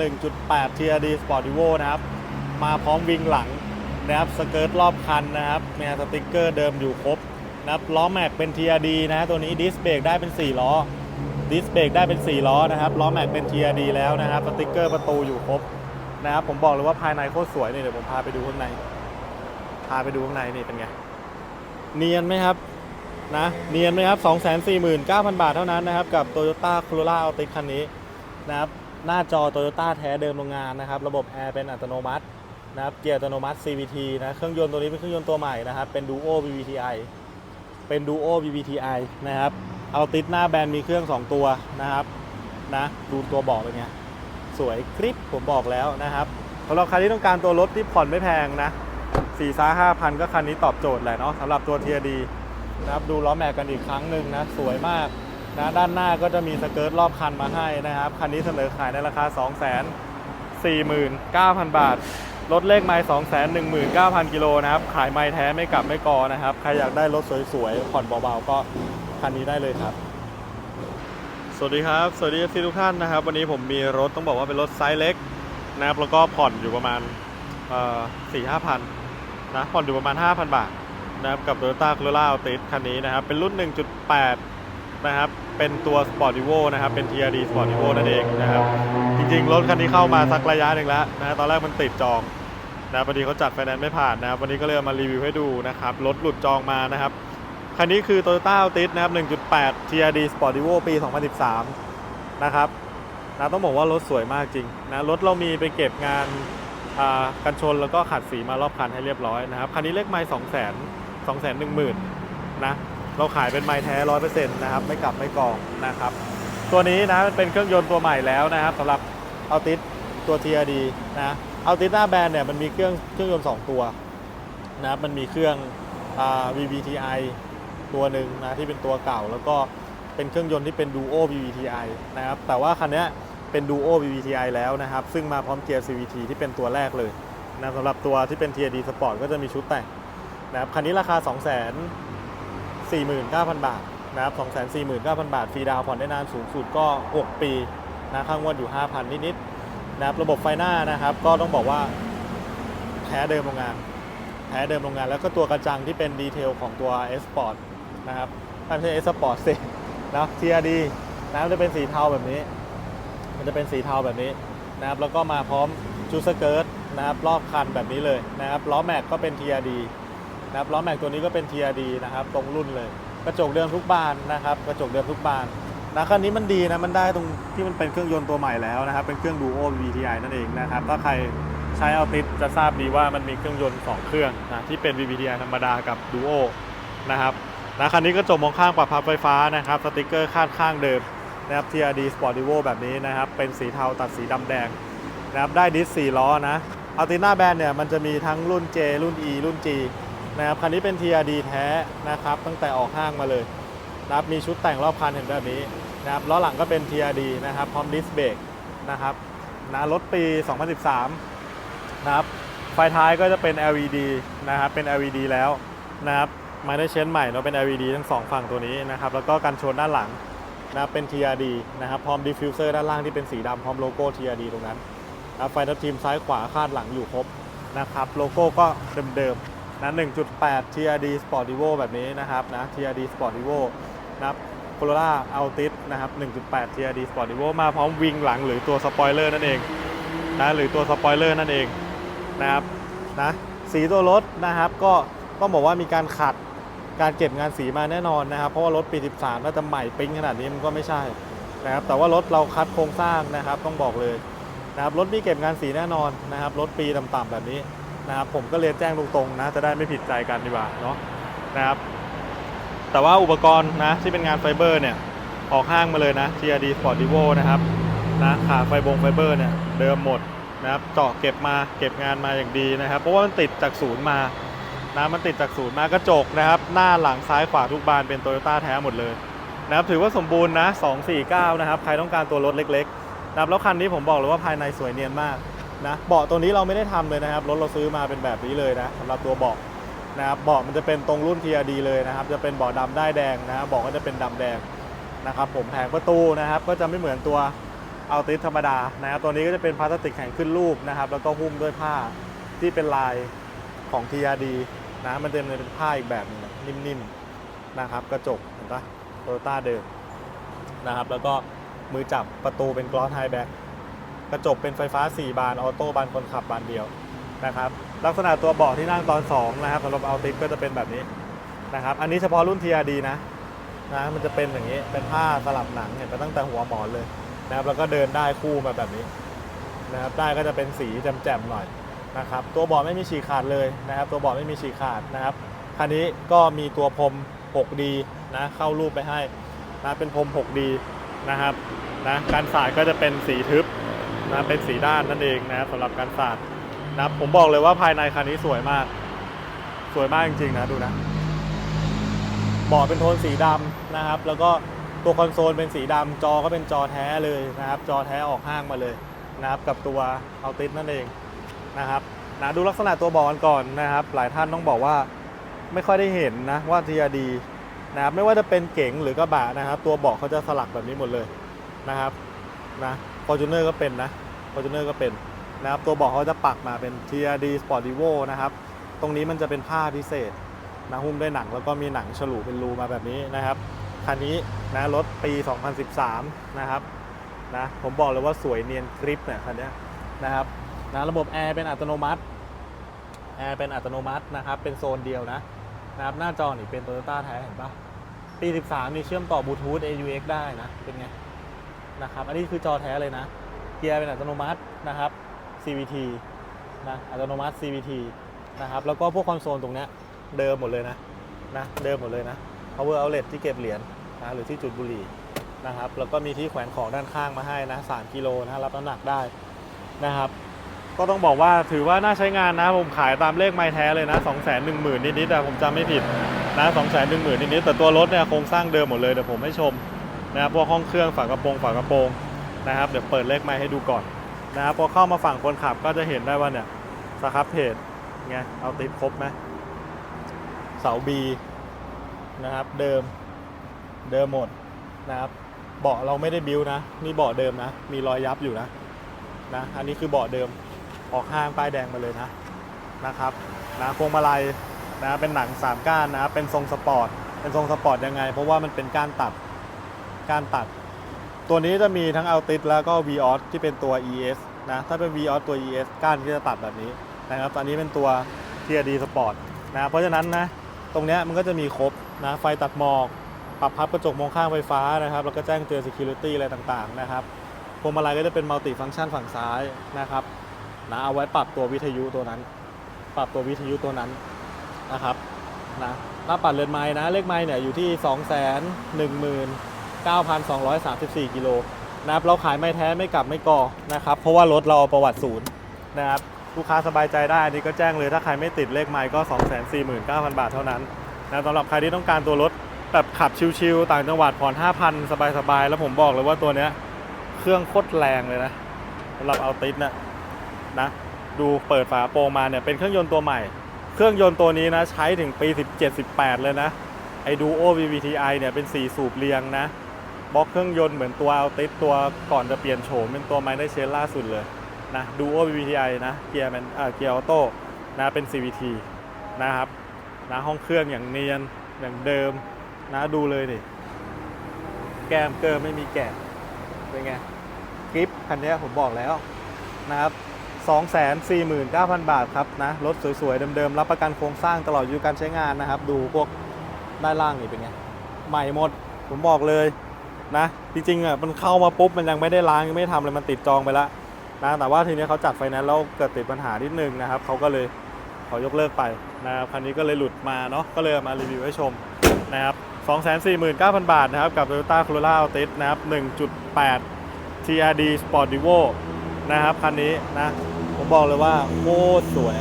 1.8 TRD Sport Evo นะครับ มาพร้อมวิงหลังนะครับสเกิร์ตรอบคันนะครับมีสติกเกอร์เดิมอยู่ครบนะครับล้อแม็กเป็น TRD นะตัวนี้ดิสเบรกได้เป็น 4 ล้อดิสเบรกได้เป็น 4 ล้อนะครับล้อแม็กเป็น TRD แล้วนะครับสติกเกอร์ประตูอยู่ครบนะครับผมบอกเลยว่าภายในโคตรสวยนี่เดี๋ยวผมพาไปดูข้างใน พาไปดูข้างในนี่เป็นไง เนียนไหมครับนะเนียนไหมครับ 249,000 บาทเท่านั้นนะครับ กับ Toyota Corolla Altis คันนี้นะครับ หน้าจอ Toyota แท้เดิมโรงงานนะครับ ระบบแอร์เป็นอัตโนมัตินะครับ เกียร์อัตโนมัติ CVT นะ เครื่องยนต์ตัวนี้เป็นเครื่องยนต์ตัวใหม่นะครับ เป็น Duo VVTi เป็น Duo VVTi นะครับ เอาติดหน้าแบรนด์มีเครื่อง 2 ตัวนะครับ นะ ดูตัวบอกเป็นไง สวยคลิปผมบอกแล้วนะครับสำหรับใครที่ต้องการตัวรถที่ผ่อนไม่แพงนะ4ซ่าห้าพันก็คันนี้ตอบโจทย์แหละเนาะสำหรับตัว TRD นะครับ ดูล้อแม็กกันอีกครั้งหนึ่งนะ สวยมาก นะด้านหน้าก็จะมีสเกิร์ตรอบคันมาให้นะครับ คันนี้เสนอขายในราคา 2 4 9 0 0 0 บาท รถเลขไมล์2 1 9 0 0 0 กิโลนะครับ ขายไมล์แท้ไม่กลับไม่กอนะครับ ใครอยากได้รถสวยๆ ผ่อนเบาๆ ก็คันนี้ได้เลยครับ สวัสดีครับ สวัสดีที่ทุกท่านนะครับ วันนี้ผมมีรถต้องบอกว่าเป็นรถไซส์เล็กนะครับ แล้วก็ผ่อนอยู่ประมาณสี่ห้าพันนะผ่อนอยู่ประมาณ 5,000 บาทนะครับกับ Toyota Corolla Altis คันนี้นะครับ เป็นรุ่น 1.8 นะครับ เป็นตัว Sport Evo นะครับ เป็น TRD Sport Evo นั่นเองนะครับ จริงๆ รถคันนี้เข้ามาสักระยะหนึ่งแล้วนะตอนแรกมันติดจองนะพอดีเขาจัดไฟแนนซ์ไม่ผ่านนะครับ วันนี้ก็เลยมารีวิวให้ดูนะครับ รถหลุดจองมานะครับ คันนี้คือ Toyota Altis นะครับ 1.8 TRD Sport Evo ปี 2013 นะครับนะต้องบอกว่ารถสวยมากจริงนะรถเรามีไปเก็บงานกันชนแล้วก็ขัดสีมารอบคันให้เรียบร้อยนะครับ คันนี้เลขไมล์2 0 0 0 0 2 1 0 0 0 0นะ เราขายเป็นไมล์แท้100%นะครับไม่กลับไม่กองนะครับ ตัวนี้นะมันเป็นเครื่องยนต์ตัวใหม่แล้วนะครับสำหรับ Altis ตัว TRD นะ Altis หน้าแบรนด์เนี่ยมันมีเครื่องเครื่องยนต์ 2 ตัวนะครับมันมีเครื่อง VVTi ตัวหนึ่งนะที่เป็นตัวเก่าแล้วก็เป็นเครื่องยนต์ที่เป็น Duo VVTi นะครับแต่ว่าคันนี้เป็น Duo VVTi แล้วนะครับ ซึ่งมาพร้อมเกียร์ CVT ที่เป็นตัวแรกเลยนะสำหรับตัวที่เป็น TRD Sport ก็จะมีชุดแต่งนะครับคันนี้ราคา2 4 9 0 0 49,000 บาทนะครับ2 4 9 0 0 0 บาทฟรีดาวน์ผ่อนได้นานสูงสุดก็ 6 ปีนะข้างวดอยู่ 5,000 นิดๆนะครับระบบไฟหน้านะครับ ก็ต้องบอกว่าแท้เดิมโรงงานแท้เดิมโรงงาน แล้วก็ตัวกระจังที่เป็นดีเทลของตัว S Sport นะครับไม่ใช่ S Sport สินะ TRD นะครับจะเป็นสีเทาแบบนี้ มันจะเป็นสีเทาแบบนี้นะครับแล้วก็มาพร้อมชุดสเกิร์ตนะครับรอบคันแบบนี้เลยนะครับล้อแม็กก็เป็น TRD นะครับล้อแม็กตัวนี้ก็เป็น TRD นะครับตรงรุ่นเลย กระจกเดิมทุกบานนะครับ กระจกเดิมทุกบานนะคันนี้มันดีนะมันได้ตรงที่มันเป็นเครื่องยนต์ตัวใหม่แล้วนะครับ เป็นเครื่อง Duo VVTi นั่นเองนะครับถ้าใครใช้เอาติดจะทราบดีว่ามันมีเครื่องยนต์ 2 เครื่องนะที่เป็น VVTi ธรรมดากับ Duo นะครับนะคันนี้กระจกมองข้างปรับพับไฟฟ้านะครับสติกเกอร์คาดข้างเดิมนะครับ TRD Sport Evo แบบนี้นะครับ เป็นสีเทาตัดสีดำแดงนะครับได้ดิส4ล้อนะอัลติน่าแบรนด์เนี่ยมันจะมีทั้งรุ่น J รุ่น E รุ่น G นะครับคันนี้เป็น TRD แท้นะครับตั้งแต่ออกห้างมาเลยนะครับมีชุดแต่งรอบคันเห็นแบบนี้นะครับล้อหลังก็เป็น TRD นะครับพร้อมดิสเบรกนะครับนะรถปี 2013 นะครับไฟท้ายก็จะเป็น LED นะครับเป็น LED แล้วนะครับมาได้เชนใหม่เนาะเป็น LED ทั้งสองฝั่งตัวนี้นะครับแล้วก็กันชนด้านหลังนะครับเป็น TRD นะครับพร้อมดิฟฟิวเซอร์ด้านล่างที่เป็นสีดำพร้อมโลโก้ TRD ตรงนั้นนะครับไฟทับทีมซ้ายขวาคาดหลังอยู่ครบนะครับโลโก้ก็เดิมๆ นะ1.8 TRD Sport Evo แบบนี้นะครับนะ TRD Sport Evo นะครับ Corolla Altis นะครับ 1.8 TRD Sport Evo มาพร้อมวิงหลังหรือตัวสปอยเลอร์นั่นเองนะหรือตัวสปอยเลอร์นั่นเองนะครับนะสีตัวรถนะครับก็ต้องบอกว่ามีการขัดการเก็บงานสีมาแน่นอนนะครับ เพราะว่ารถปี 13น่าจะใหม่ปิ๊งขนาดนี้มันก็ไม่ใช่นะครับแต่ว่ารถเราคัดโครงสร้างนะครับต้องบอกเลยนะครับรถมีเก็บงานสีแน่นอนนะครับรถปีต่ำๆแบบนี้ นะครับผมก็เรียนแจ้งตรงๆนะจะได้ไม่ผิดใจกันดีกว่าเนาะนะครับแต่ว่าอุปกรณ์นะที่เป็นงานไฟเบอร์เนี่ยออกห้างมาเลยนะ TRD Sport Evo นะครับนะขาไฟบงไฟเบอร์เนี่ยเดิมหมดนะครับเจาะเก็บมาเก็บงานมาอย่างดีนะครับ เพราะว่ามันติดจากศูนย์มานะมันติดจากศูนย์มากระจกนะครับ หน้าหลังซ้ายขวาทุกบานเป็นโตโยต้าแท้หมดเลยนะครับถือว่าสมบูรณ์นะ249 นะครับ ใครต้องการตัวรถเล็กๆนะครับแล้วคันนี้ผมบอกเลยว่าภายในสวยเนียนมาก นะเบาะตัวนี้เราไม่ได้ทำเลยนะครับรถเราซื้อมาเป็นแบบนี้เลยนะสำหรับตัวเบาะนะครับเบาะมันจะเป็นตรงรุ่น TRD เลยนะครับ จะเป็นเบาะดำได้แดงนะครับเบาะก็จะเป็นดำแดงนะครับ ผมแผงประตูนะครับ ก็จะไม่เหมือนตัวเอาติสธรรมดานะครับตัวนี้ก็จะเป็นพลาสติกแข็งขึ้นรูปนะครับ แล้วก็หุ้มด้วยผ้าที่เป็นลายของ TRD นะมันจะเป็นผ้าอีกแบบหนึงนะนิ่มๆนะครับกระจกเห็นปะโตโยต้าเดิมนะครับ แล้วก็มือจับประตูเป็นกลอสไฮแบ็ก กระจกเป็นไฟฟ้า 4 บานออโต้บานคนขับบานเดียวนะครับลักษณะตัวเบาะที่นั่งตอน 2 นะครับสำหรับเอาติสก็จะเป็นแบบนี้นะครับอันนี้เฉพาะรุ่น TRD นะนะมันจะเป็นอย่างนี้เป็นผ้าสลับหนังเห็นไปตั้งแต่หัวหมอนเลยนะครับแล้วก็เดินได้คู่มาแบบนี้นะครับได้ก็จะเป็นสีแจ่มๆหน่อยนะครับตัวเบาะไม่มีฉีกขาดเลยนะครับ ตัวเบาะไม่มีฉีกขาดนะครับคันนี้ก็มีตัวพรม 6D นะเข้ารูปไปให้นะเป็นพรม 6D นะครับนะการสาดก็จะเป็นสีทึบ นะเป็นสีด้านนั่นเองนะสำหรับการสาดนะผมบอกเลยว่าภายในคันนี้สวยมาก สวยมากจริงๆนะดูนะเบาะเป็นโทนสีดำนะครับ แล้วก็ตัวคอนโซลเป็นสีดำจอก็เป็นจอแท้เลยนะครับ จอแท้ออกห้างมาเลยนะครับกับตัวเอาติสนั่นเองนะครับนะดูลักษณะตัวเบาะกันก่อนนะครับ หลายท่านต้องบอกว่าไม่ค่อยได้เห็นนะว่า TRD นะครับไม่ว่าจะเป็นเก๋งหรือกระบะนะครับ ตัวเบาะเขาจะสลักแบบนี้หมดเลยนะครับนะ ฟอร์จูเนอร์ก็เป็นนะฟอร์จูเนอร์ก็เป็นนะครับตัวเบาะเขาจะปักมาเป็น TRD Sport Evo นะครับ ตรงนี้มันจะเป็นผ้าพิเศษนะหุ้มด้วยหนังแล้วก็มีหนังฉลูเป็นรูมาแบบนี้นะครับคันนี้นะรถปี 2013 นะครับนะผมบอกเลยว่าสวยเนียนกริปเนี่ยคันนี้นะครับนะระบบแอร์เป็นอัตโนมัติแอร์เป็นอัตโนมัตินะครับ เป็นโซนเดียวนะนะครับหน้าจอนี่เป็นโตโยต้าแท้เห็นปะปี 13 นี่เชื่อมต่อบลูทูธ AUX ได้นะ เป็นไง นะครับ อันนี้คือจอแท้เลยนะ เกียร์เป็นอัตโนมัตินะครับ CVT นะ อัตโนมัติ CVT นะครับ แล้วก็พวกคอนโซลตรงเนี้ยเดิมหมดเลยนะ นะ เดิมหมดเลยนะ power outlet ที่เก็บเหรียญนะหรือที่จุดบุหรี่นะครับ แล้วก็มีที่แขวนของด้านข้างมาให้นะ3กิโลนะ รับน้ำหนักได้นะครับ ก็ต้องบอกว่าถือว่าน่าใช้งานนะ ผมขายตามเลขไม้แท้เลยนะ 2 1 0 0 0 0 นิดๆแต่ผมจำไม่ผิดนะ 2 1 0 0 0 0 นิดๆแต่ตัวรถเนี่ยโครงสร้างเดิมหมดเลยเดี๋ยวผมให้ชม นะครับพวกห้องเครื่องฝากระโปรงฝากระโปรงนะครับ เดี๋ยวเปิดเลขไม้ให้ดูก่อนนะครับพอเข้ามาฝั่งคนขับก็จะเห็นได้ว่าเนี่ยสครับเพจไงเอาติดครบไหมเสา B นะครับเดิมเดิมหมดนะครับเบาะเราไม่ได้บิวนะนี่เบาะเดิมนะ มีรอยยับอยู่นะนะอันนี้คือเบาะเดิมออกห้างป้ายแดงมาเลยนะนะครับนะพวงมาลัยนะเป็นหนังสามก้านนะครับเป็นทรงสปอร์ตเป็นทรงสปอร์ตยังไง เพราะว่ามันเป็นก้านตัด กานตัด ตัวนี้จะมีทั้ง a l t i s แล้วก็ v o s ที่เป็นตัว ES นะ ถ้าเป็น v o s ตัว ES ก้านก็จะตัดแบบนี้นะครับตอนนี้เป็นตัว TRD Sport นะ เพราะฉะนั้นนะ ตรงนี้มันก็จะมีครบนะ ไฟตัดหมอก ปรับพับกระจกมองข้างไฟฟ้านะครับ แล้วก็แจ้งเตือน security อะไรต่างๆนะครับ พวงมาลัยก็จะเป็นมัลติฟัง c t ชันฝั่งซ้ายนะครับ นะ เอาไว้ปรับตัววิทยุตัวนั้น ปรับตัววิทยุตัวนั้นนะครับ นะหน้าปัดเรือนไม้นะ เลขไม้เนี่ยอยู่ที่ 2 1 9 2 3 4 กิโลนะครับเราขายไม้แท้ไม่กลับไม่กอนะครับ เพราะว่ารถเราประวัติศูนย์นะครับลูกค้าสบายใจได้ อันนี้ก็แจ้งเลยถ้าใครไม่ติดเลขไมค์ก็ 249,000 บาทเท่านั้นนะสำหรับใครที่ต้องการตัวรถแบบขับชิวๆต่างจังหวัดผ่อน 5,000 สบายๆ แล้วผมบอกเลยว่าตัวเนี้ยเครื่องโคตรแรงเลยนะสำหรับเอาติดนะนะ ดูเปิดฝาโปรงมาเนี่ยเป็นเครื่องยนต์ตัวใหม่ เครื่องยนต์ตัวนี้นะใช้ถึงปี 17-18 เลยนะไอ้ดูโอ VVTi เนี่ยเป็น 4 สูบเรียงนะ บล็อกเครื่องยนต์เหมือนตัวเอาติดตัวก่อนจะเปลี่ยนโฉมเป็นตัวไมได้เชนล่าสุดเลยนะดูโอ VVTi นะเกียร์มันเกียร์ออโต้นะเป็น CVT นะครับนะห้องเครื่องอย่างเนียนอย่างเดิมนะดูเลยดิแก้มเกอร์ไม่มีแกะเป็นไงกริปคันนี้ผมบอกแล้วนะครับ249,000 บาทครับนะรถสวยๆ เดิมๆ รับประกันโครงสร้างตลอดอายุการใช้งานนะครับ ดูพวกด้านล่างนี่เป็นไง ใหม่หมด ผมบอกเลย นะจริงๆอะมันเข้ามาปุ๊บมันยังไม่ได้ล้างยังไม่ได้ทำเลยมันติดจองไปแล้วนะแต่ว่าทีนี้เขาจัดไฟแนนซ์แล้วเกิดติดปัญหานิดนึงนะครับเขาก็เลยขอยกเลิกไปนะครับคันนี้ก็เลยหลุดมาเนาะก็เลยมารีวิวให้ชมนะครับ249,000 บาทนะครับกับ Toyota Corolla Altis นะครับ1.8 TRD Sport Evo นะครับคันนี้นะผมบอกเลยว่าโคตรสวย